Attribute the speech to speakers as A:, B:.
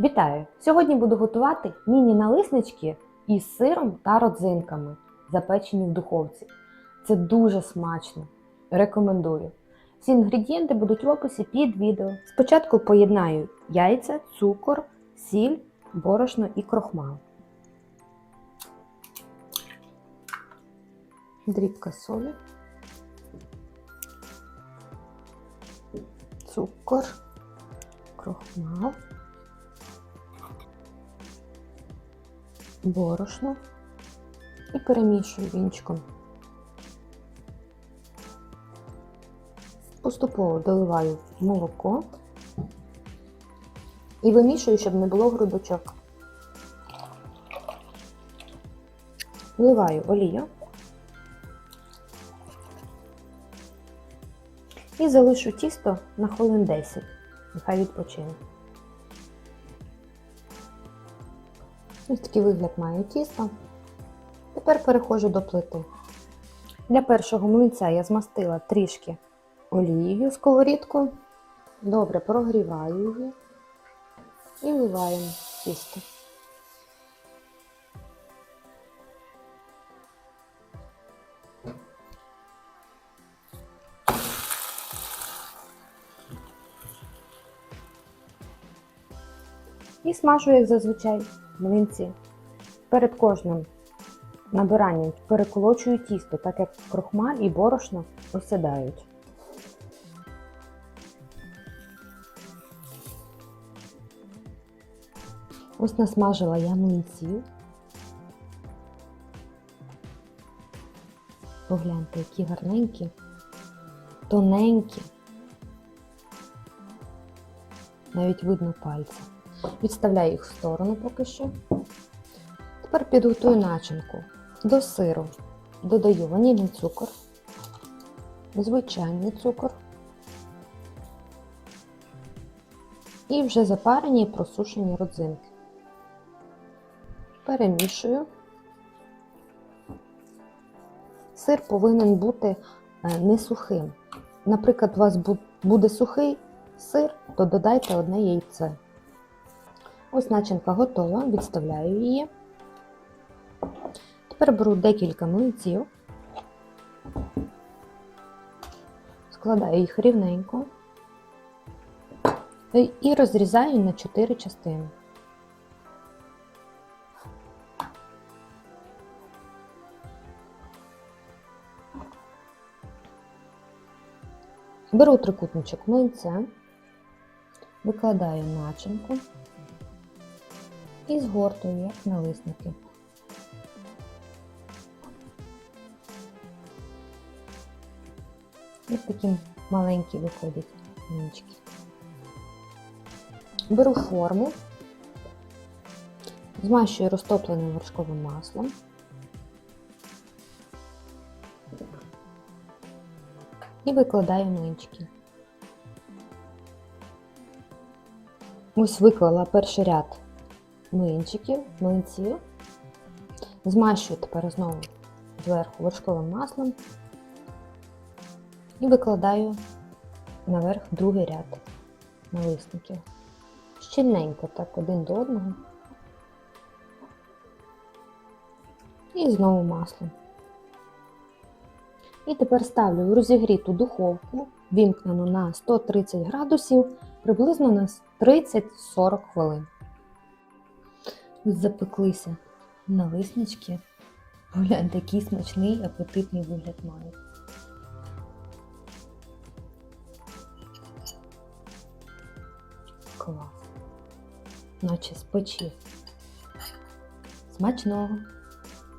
A: Вітаю! Сьогодні буду готувати міні-налиснички із сиром та родзинками, запечені в духовці. Це дуже смачно. Рекомендую. Всі інгредієнти будуть в описі під відео. Спочатку поєднаю яйця, цукор, сіль, борошно і крохмал. Дрібка солі, цукор, крохмал. Борошно і перемішую вінчиком. Поступово доливаю молоко і вимішую, щоб не було грудочок. Вливаю олію і залишу тісто на хвилин 10. Нехай відпочине. Ось такий вигляд має тісто. Тепер переходжу до плити. Для першого млинця я змастила трішки олією сковорідку. Добре прогріваю її і вливаємо тісто. І смажу, як зазвичай, млинці. Перед кожним набиранням переколочую тісто, так як крохмаль і борошно осідають. Ось насмажила я млинців. Погляньте, які гарненькі, тоненькі. Навіть видно пальці. Відставляю їх в сторону поки що. Тепер підготую начинку. До сиру додаю ванільний цукор, звичайний цукор і вже запарені і просушені родзинки. Перемішую. Сир повинен бути е, не сухим. Наприклад, у вас буде сухий сир, то додайте одне яйце. Ось начинка готова, відставляю її. Тепер беру декілька млинців, складаю їх рівненько і розрізаю на 4 частини. Беру трикутничок млинця, викладаю начинку і згортую налисники. Ось такі маленькі виходять нічки. Беру форму, змащую розтопленим вершковим маслом. І викладаю млинчики. Ось виклала перший ряд млинчиків, млинців. Змащую тепер знову зверху вершковим маслом і викладаю наверх другий ряд налисників. Щільненько так один до одного. І знову масло. І тепер ставлю в розігріту духовку, вімкнену на 130 градусів, приблизно на 30-40 хвилин. Запеклися налиснички. Гляньте, який смачний апетитний вигляд має. Клас. Наче печі. Смачного!